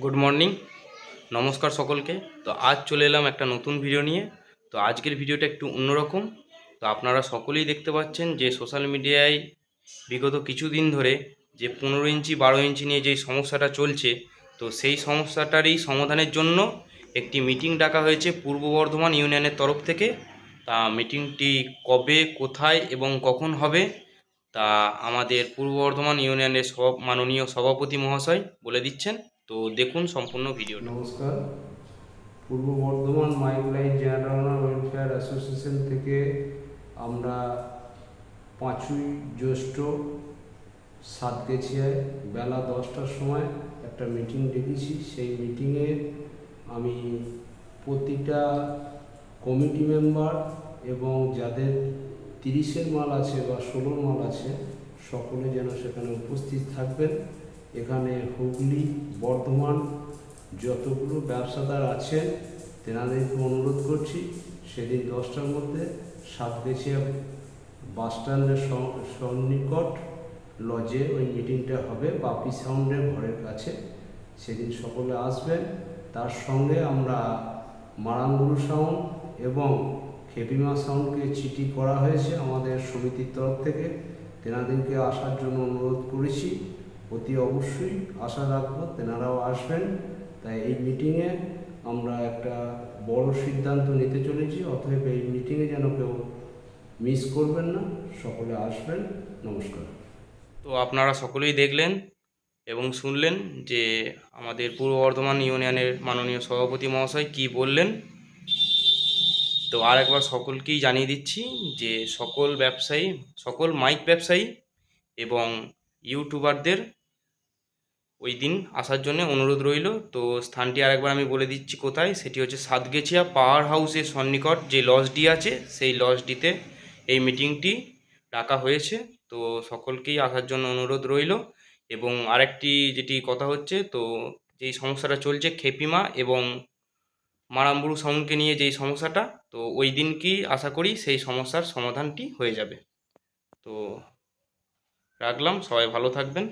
Good morning নমস্কার সকলকে। তো আজ চলে এলাম একটা নতুন ভিডিও নিয়ে। তো আজকের ভিডিওটা একটু অন্যরকম। তো আপনারা সকলেই দেখতে পাচ্ছেন যে সোশ্যাল মিডিয়ায় বিগত কিছুদিন ধরে যে পনেরো ইঞ্চি, বারো ইঞ্চি নিয়ে যেই সমস্যাটা চলছে, তো সেই সমস্যাটারই সমাধানের জন্য একটি মিটিং ডাকা হয়েছে পূর্ব বর্ধমান ইউনিয়নের তরফ থেকে। তা মিটিংটি কবে, কোথায় এবং কখন হবে, তা আমাদের পূর্ব বর্ধমান ইউনিয়নের সব মাননীয় সভাপতি মহাশয় বলে দিচ্ছেন। তো দেখুন সম্পূর্ণ ভিডিওটা। নমস্কার। Purba Bardhaman mic line general welfare association থেকে আমরা পাঁচই জ্যৈষ্ঠ সাতগেছিয়ায় বেলা দশটার সময় একটা মিটিং ডেকেছি। সেই মিটিংয়ে আমি প্রতিটা কমিটি মেম্বার এবং যাদের তিরিশের মাল আছে বা ষোলোর মাল আছে, সকলে যেন সেখানে উপস্থিত থাকবেন। এখানে হুগলি, বর্ধমান যতগুলো ব্যবসাদার আছেন তেনাদেরকে অনুরোধ করছি সেদিন দশটার মধ্যে সাতগেছিয়া বাস স্ট্যান্ডের সন্নিকট লজে ওই মিটিংটা হবে, বাপি সাউন্ডের ঘরের কাছে। সেদিন সকলে আসবেন। তার সঙ্গে আমরা মারাঙ্গুরু সাউন্ড এবং খেপিমা সাউন্ডকে চিঠি করা হয়েছে আমাদের সমিতির তরফ থেকে। তেনাদেরকে আসার জন্য অনুরোধ করেছি। অতি অবশ্যই আশা রাখব তেনারাও আসবেন। তাই এই মিটিংয়ে আমরা একটা বড় সিদ্ধান্ত নিতে চলেছি, অতএব এই মিটিংয়ে যেন কেউ মিস করবেন না, সকলে আসবেন, নমস্কার। তো আপনারা সকলেই দেখলেন এবং শুনলেন যে আমাদের পূর্ব বর্ধমান ইউনিয়নের মাননীয় সভাপতি মহাশয় কি বললেন। তো আর একবার সকলকেই জানিয়ে দিচ্ছি যে সকল ব্যবসায়ী, সকল মাইক ব্যবসায়ী এবং ইউটিউবারদের ওই দিন আসার জন্য অনুরোধ রইল। তো স্থানটি আরেকবার আমি বলে দিচ্ছি কোথায়, সেটি হচ্ছে সাতগেছিয়া পাওয়ার হাউসের সন্নিকট যে লজটি আছে, সেই লজটিতে এই মিটিংটি ডাকা হয়েছে। তো সকলকেই আসার জন্য অনুরোধ রইল। এবং আরেকটি যেটি কথা হচ্ছে, তো যেই সমস্যাটা চলছে খেপিমা এবং মারাম্বুরু সাউন্ডকে নিয়ে যেই সমস্যাটা, তো ওই দিন কি আশা করি সেই সমস্যার সমাধানটি হয়ে যাবে। তো রাখলাম, সবাই ভালো থাকবেন।